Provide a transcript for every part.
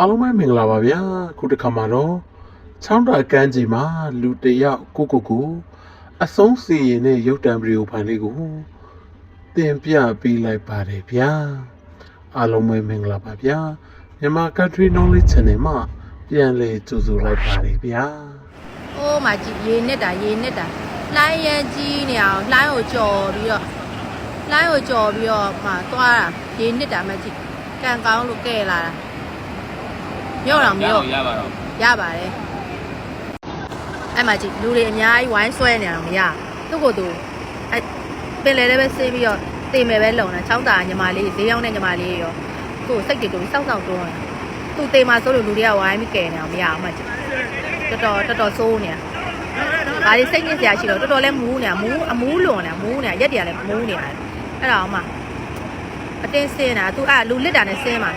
အားလုံးပဲမင်္ဂလာပါဗျာခုတစ်ခါမှာတော့ချောင်းတာကမ်းခြေမှာလူတစ်ယောက်ကိုကိုကိုအဆုံးစီရင်တဲ့ရုပ်တံဗီဒီယိုဖိုင်လေးကိုတင်ပြပေးလိုက်ပါတယ်ဗျာအားလုံးပဲမင်္ဂလာပါဗျာမြန်မာ Country Knowledge Channel မှာပြန်လည်ကြိုဆိုလိုက်ပါတယ်ဗျာ။အိုးမကြီးရေနစ်တာရေနစ်တာလှိုင်းရန်ကြီးနေအောင်လှိုင်းကိုကြော်ပြီးတော့လှိုင်းကိုကြော်ပြီးတော့မှသွားတာရေနစ်တာမကြီးကံကောင်းလို့ကဲလာတာ မြော့တော့မြော့ရပါတော့ရပါတယ်အဲ့မကြီးလူတွေအများကြီးဝိုင်းဆွဲနေအောင်မရသူ့ကိုယ်သူအဲ့ပင်လေလည်းပဲဆေးပြီးတော့တေမယ်ပဲလုံတာချောင်းတာညီမလေးဈေးရောက်တဲ့ညီမလေးရောသူ့ကိုစိတ်တွေတူစောက်စောက်တွန်းတာသူ့တေမှာဆိုလို့လူတွေကဝိုင်းပြီးကဲနေအောင်မရအောင်မကြီးတော်တော်တော်တော်ဆိုးနေတာ။ဒါလေးစိတ်ညစ်စရာရှိတော့တော်တော်လေးမူးနေတာမူးအမူးလွန်နေတာမူးနေတာရက်တရလည်းမူးနေတာအဲ့ဒါအောင်မှအတင်းစင်းတာ तू အဲ့လူလစ်တာနဲ့စင်းမှာ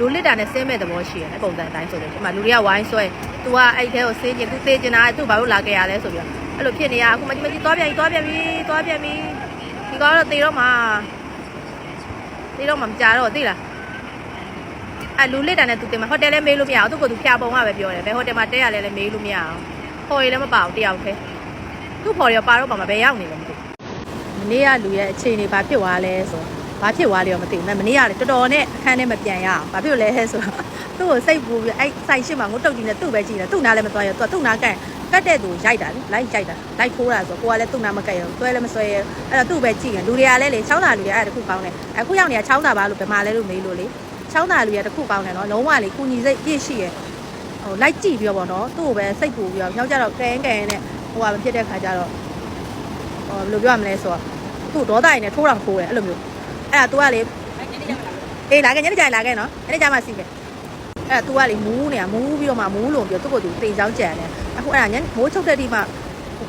လူလစ်တာနဲ့စင်းမဲ့သဘောရှိတယ်ပုံစံအတိုင်းဆိုလို့ဒီမှာလူတွေကဝိုင်းဆွဲ तू ကအဲ့ထဲကိုစင်းကျင် तू သေးကျင်တာ तू ဘာလို့လာခဲ့ရလဲဆိုပြီးတော့အဲ့လိုဖြစ်နေရအခုမကြီးမကြီးသွားပြန်ပြီသွားပြန်ပြီသွားပြန်ပြီဒီကောင်တော့တေတော့မှာတေတော့မှာမကြတော့သိလားအဲ့လူလစ်တာနဲ့ तू တင်မှာဟိုတယ်လည်းမေးလို့မရအောင်သူ့ကို तू ဖြာပုံကပဲပြောတယ်ဘယ်ဟိုတယ်မှာတဲရလဲလည်းမေးလို့မရအောင် ခေါ်ရလည်းမပါဘူးတယောက်တည်းသူ့ခေါ်ရပါတော့ပါမှာဘယ်ရောက်နေလဲမသိဘူးမနေ့ကလူရဲ့အခြေအနေဘာဖြစ်သွားလဲဆို ဘာဖြစ်သွားလဲတော့မသိဘူးမနေ့ကလေတော်တော်နဲ့အခန်းထဲမပြန်ရအောင်ဘာဖြစ်လို့လဲဆိုတော့သူ့ကိုစိတ်ပူပြီးအဲ့ဆိုင်ရှိမှငုတ်တုတ်ကြီးနဲ့သူ့ပဲကြည့်တယ်သူ့နားလည်းမသွားရသူကသူ့နားကန့်ကတ်တဲ့သူရိုက်တာလေလိုက်ရိုက်တာလိုက်ခိုးတာဆိုကိုကလည်းသူ့နားမကတ်ရဘူးတွဲလည်းမဆွဲရအဲ့တော့သူ့ပဲကြည့်ရင်လူတွေကလည်းလေချောင်းသာလူတွေအဲ့ဒါတခုကောင်းတယ်အခုရောက်နေတာချောင်းသာပါလို့ဘယ်မှာလဲလို့မေးလို့လေချောင်းသာလူတွေကတခုကောင်းတယ်နော်လုံးဝလေကုညီစိတ်ပြည့်ရှိရယ်ဟိုလိုက်ကြည့်ပြီးတော့ဗောနော်သူ့ကိုပဲစိတ်ပူပြီးတော့ယောက်ျားတော့ကဲကဲနဲ့ဟိုကမဖြစ်တဲ့ခါကျတော့ဟိုဘယ်လိုပြောရမလဲဆိုတော့သူ့ဒေါသရည်နဲ့ထိုးတော်ထိုးတယ်အဲ့လိုမျိုး အဲ့ဒါ तू ကလေအေးလာခဲ့ညနေကျရင်လာခဲ့နော်ညနေကျမှစီးခဲ့အဲ့ဒါ तू ကလေမူးနေတာမူးပြီးတော့မှမူးလုံးပြီးတော့သူ့ကိုယ်သူတင်ချောင်းကြံတယ်အခုအဲ့ဒါညမိုးချုပ်တဲ့ဒီမှာ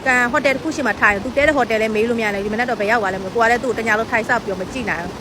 ကန်ဟိုတယ်တစ်ခုရှိမှထိုင်သူတဲတဲ့ဟိုတယ်လည်းမေးလို့မရနိုင်ဘူးဒီမနေ့တော့ဘယ်ရောက်သွားလဲမလို့ကိုကလည်းသူ့ကိုတညာလုံးထိုင်ဆောက်ပြီးတော့မကြည့်နိုင်ဘူး